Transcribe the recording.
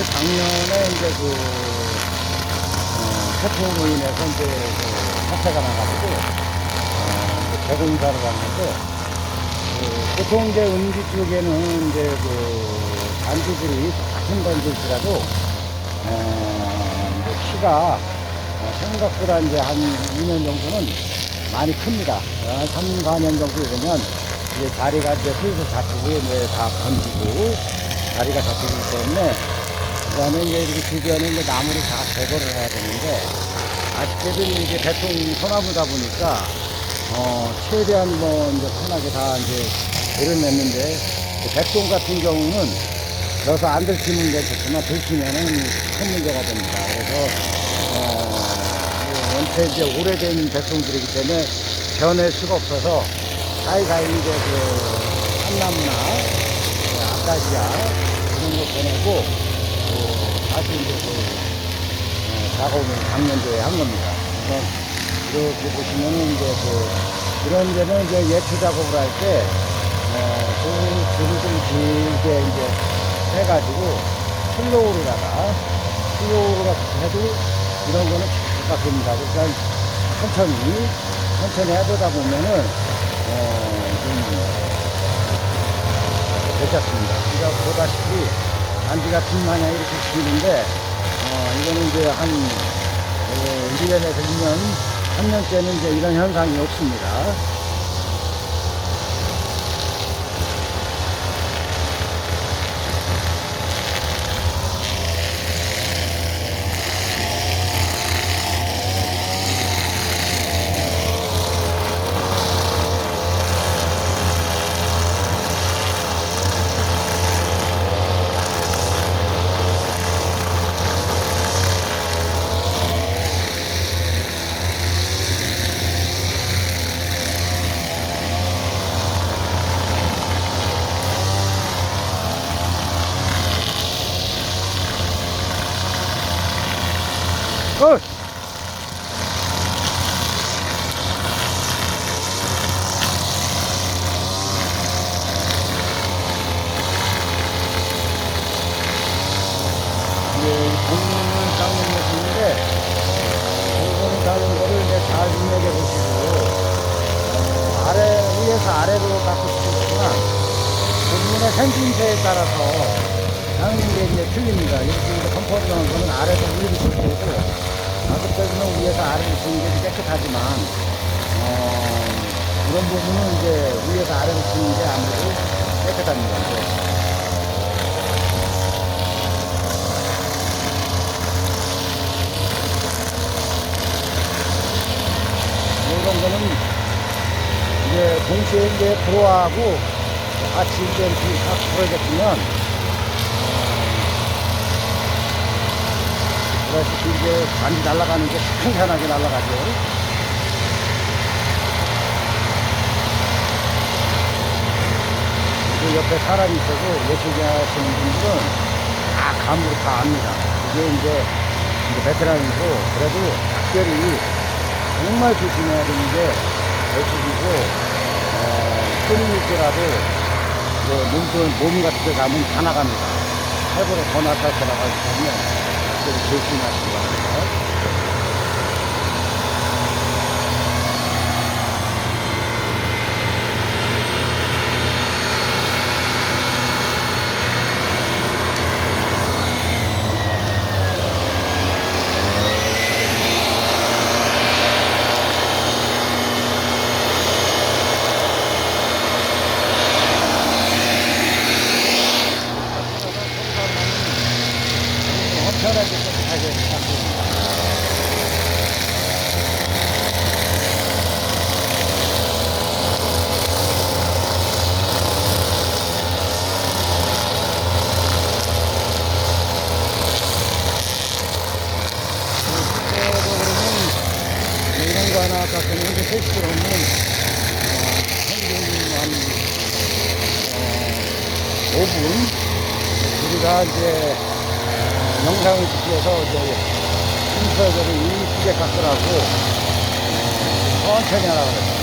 이제 작년에 이제 그, 어, 태풍으로 인해서 이제 그 사태가 나가지고, 어, 이제 재공사를 왔는데, 그, 보통 이제 은기 쪽에는 이제 그, 단지들이 같은 단지일지라도, 어, 키가 어, 생각보다 이제 한 2년 정도는 많이 큽니다. 한 3, 4년 정도 되면 이제 다리가 이제 슬슬 잡히고 이제 다 번지고 다리가 잡히기 때문에 그다음에 이제 이렇게 주변에 이제 나무를 다 제거를 해야 되는데 아쉽게도 이제 대통 소나무다 보니까 어 최대한 뭐 이제 편하게 다 이제 내려냈는데 그 백동 같은 경우는 여기서 안 들키면 괜찮지만 들키면은 큰 문제가 됩니다. 그래서 어, 그 원체 이제 오래된 백동들이기 때문에 변할 수가 없어서 사이사이 이제 그 참나무나 그 아카시아 이런 거 보내고 또 다시 이제 그 어, 작업을 작년도에 한 겁니다. 그래서 이렇게 보시면은 이제 그 이런 데는 이제 예초 작업을 할때 어, 그 줄을 좀 길게 이제 해가지고 슬로우로다가 슬로우로 해도 이런 거는 잘 바뀝니다. 그러니까 천천히 천천히 해보다 보면은 어, 좀 괜찮습니다. 그러니까 보다시피 단지가 빈 마냥 이렇게 기는데 어, 이거는 이제 한 어, 1년에서 2년, 3년째는 이제 이런 현상이 없습니다. 어! 예, 공문을 닦는 것인데, 공문을 닦는 거를 이제 잘 눈여겨 보시고, 어, 아래, 위에서 아래로 닦을 수도 있지만, 공문 의 생김새에 따라서 닦는 게 이제 틀립니다. 이렇게 이제 컴포트 는 거는 아래에서 위로 다섯 때는 위에서 아래로 쓰는 게 깨끗하지만, 어, 그런 부분은 이제 위에서 아래로 쓰는 게 아무래도 깨끗합니다. 이제. 이런 거는 이제 동시에 이제 프로하고 같이 이제 이렇게 딱 풀어졌으면 그다시피 이제 반지 날아가는 게 편안하게 날아가죠. 그 옆에 사람이 있어도 예술계 하시는 분들은 다 감으로 다 압니다. 이게 이제, 베테랑이고 그래도 특별히 정말 조심해야 되는 게 예술이고 어, 끊임일지라도 몸, 몸 같은 데 가면 다 나갑니다. 해보다 더 나타날 거 나가기 때문에 특별히 조심하시기 바랍니다. 편하게 깨끗하게 닦습니다. 하나 깎으면 이제 택시를 없는 평균 한 어, 5분 우리가 이제 어, 영상을 찍어서 이제 순서대로 이쁘게 깎으라고 어, 천천히 하라고 그랬어요.